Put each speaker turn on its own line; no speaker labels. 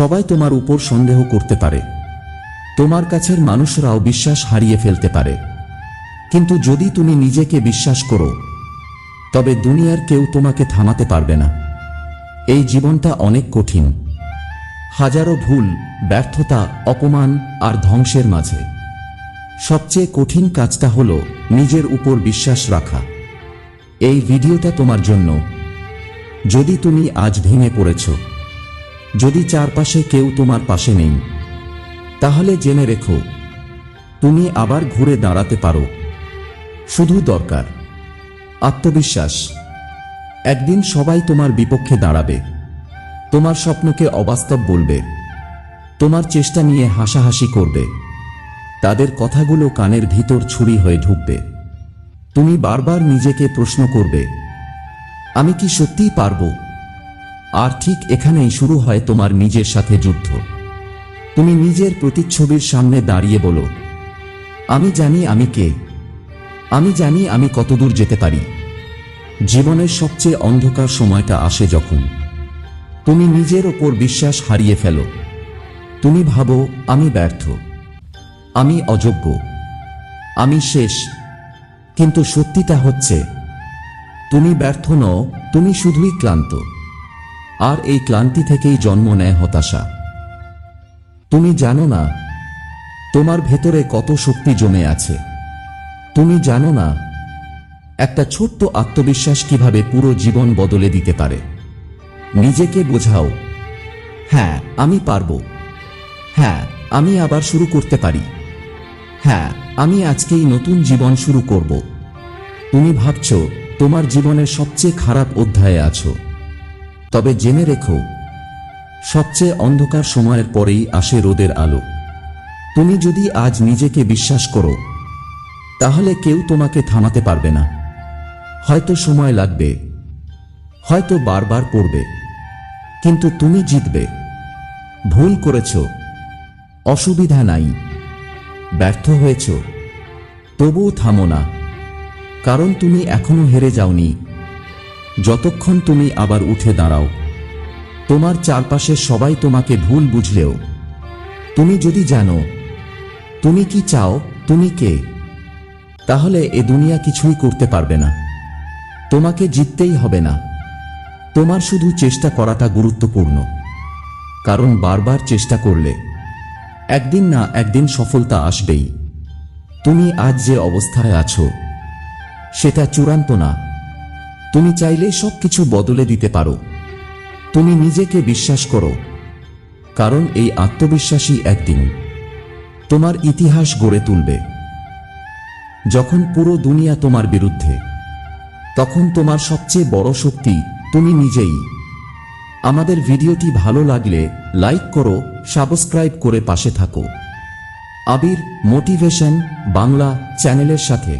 সবাই তোমার উপর সন্দেহ করতে পারে। তোমার কাছের মানুষরাও বিশ্বাস হারিয়ে ফেলতে পারে। কিন্তু যদি তুমি নিজেকে বিশ্বাস করো, তবে দুনিয়ার কেউ তোমাকে থামাতে পারবে না। এই জীবনটা অনেক কঠিন। হাজারো ভুল, ব্যর্থতা, অপমান আর ধ্বংসের মাঝে। সবচেয়ে কঠিন কাজটা হলো নিজের উপর বিশ্বাস রাখা। এই ভিডিওটা তোমার জন্য। যদি তুমি আজ ভেঙে পড়েছ যদি চারপাশে কেউ তোমার পাশে নেই, তাহলে জেনে রেখো, তুমি আবার ঘুরে দাঁড়াতে পারো। শুধু দরকার, আত্মবিশ্বাস। একদিন সবাই তোমার বিপক্ষে দাঁড়াবে। তোমার স্বপ্নকে অবাস্তব বলবে। তোমার চেষ্টা নিয়ে হাসাহাসি করবে। তাদের কথাগুলো কানের ভিতর ছুরি হয়ে ঢুকবে। তুমি বারবার নিজেকে প্রশ্ন করবে, আমি কি সত্যিই পারব? আর ঠিক এখানেই শুরু হয় তোমার নিজের সাথে যুদ্ধ। তুমি নিজের প্রতিচ্ছবির সামনে দাঁড়িয়ে বলো, আমি জানি আমি কে। আমি জানি আমি কতদূর যেতে পারি। জীবনের সবচেয়ে অন্ধকার সময়টা আসে যখন। তুমি নিজের ওপর বিশ্বাস হারিয়ে ফেলো। তুমি ভাবো, আমি ব্যর্থ। আমি অযোগ্য। আমি শেষ। কিন্তু সত্যিটা হচ্ছে, তুমি ব্যর্থ নও, তুমি শুধুই ক্লান্ত। আর এই ক্লান্তি থেকেই জন্ম নেয় হতাশা। তুমি জানো না, তোমার ভেতরে কত শক্তি জমে আছে। তুমি জানো না, একটা ছোট্ট আত্মবিশ্বাস কীভাবে পুরো জীবন বদলে দিতে পারে। নিজেকে বোঝাও হ্যাঁ আমি পারব। হ্যাঁ আমি আবার শুরু করতে পারি। হ্যাঁ আমি আজকেই নতুন জীবন শুরু করব। তুমি ভাবছ, তোমার জীবনের সবচেয়ে খারাপ অধ্যায়ে আছো। তবে জেনে রেখো, সবচেয়ে অন্ধকার সময়ের পরেই আসে রোদের আলো। তুমি যদি আজ নিজেকে বিশ্বাস করো, তাহলে কেউ তোমাকে থামাতে পারবে না। হয়তো সময় লাগবে, হয়তো বারবার পড়বে, কিন্তু তুমি জিতবে। ভুল করেছ, অসুবিধা নাই, ব্যর্থ হয়েছ, তবুও থামো না, কারণ তুমি এখনও হেরে যাওনি। যতক্ষণ তুমি আবার উঠে দাঁড়াও। তোমার চারপাশে সবাই তোমাকে ভুল বুঝলেও। তুমি যদি জানো, তুমি কি চাও, তুমি কে? তাহলে এ দুনিয়া কিছুই করতে পারবে না। তোমাকে জিততেই হবে না। তোমার শুধু চেষ্টা করাটা গুরুত্বপূর্ণ। কারণ বারবার চেষ্টা করলে একদিন না একদিন সফলতা আসবেই। তুমি আজ যে অবস্থায় আছো, সেটা চূড়ান্ত না। তুমি চাইলে সব কিছু বদলে দিতে পারো। তুমি নিজেকে বিশ্বাস করো, কারণ এই আত্মবিশ্বাসী একদিন তোমার ইতিহাস গড়ে তুলবে। যখন পুরো দুনিয়া তোমার বিরুদ্ধে, তখন তোমার সবচেয়ে বড় শক্তি তুমি নিজেই। আমাদের ভিডিওটি ভালো লাগলে লাইক করো, সাবস্ক্রাইব করে পাশে থাকো। আবির মোটিভেশন বাংলা চ্যানেলের সাথে।